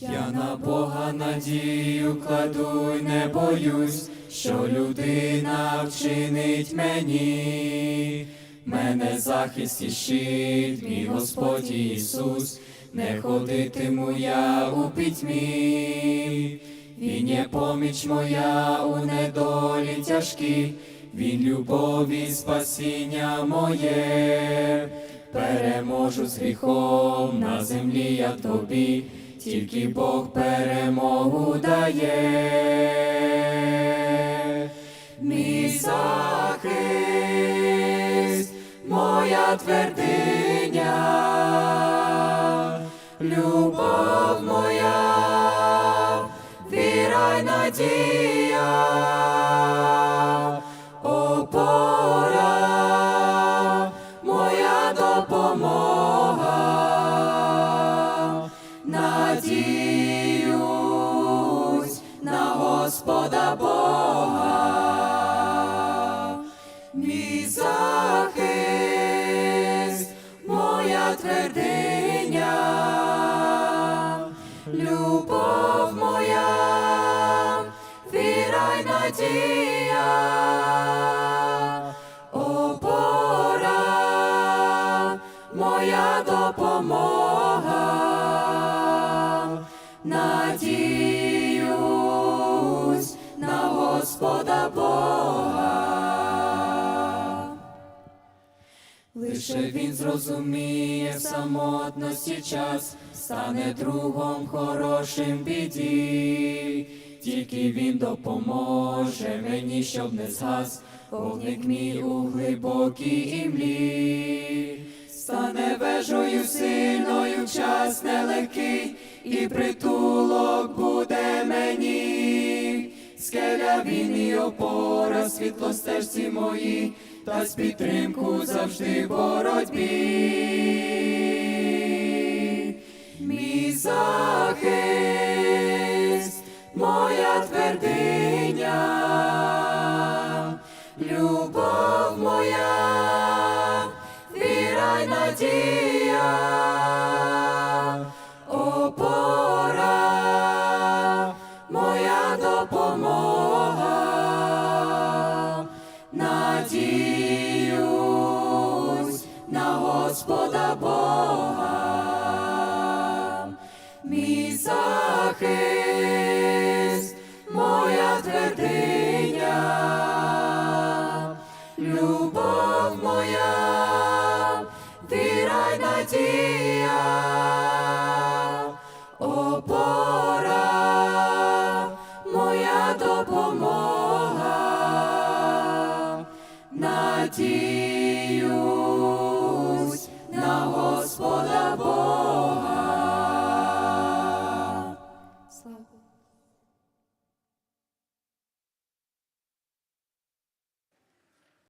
Я на Бога надію кладу й не боюсь, що людина вчинить мені. Мене захист і щит, мій Господь Ісус, не ходитиму я у пітьмі. Він є поміч моя у недолі тяжкій, він любові спасіння моє, переможу з гріхом на землі я тобі, тільки Бог перемогу дає. Мій захист, моя твердиня, любов моя, віра й надія, Господа Бога, мій захист, моя твердиня, любов моя, віра й надія, моя допомога, надіюсь Лише він зрозуміє в самотності час, стане другом хорошим біді, тільки він допоможе мені, щоб не згас, вогник мій у глибокій імлі, стане вежою сильною час нелегкий, і притулок буде мені. Скеля він і опора, світло стежці мої, та з підтримку завжди боротьбі. Мій захист, моя твердиня, любов моя, віра й надія, Господа Бога, мій захист, моя твердиня, любов моя, віра й надія, опора, моя допомога, надія.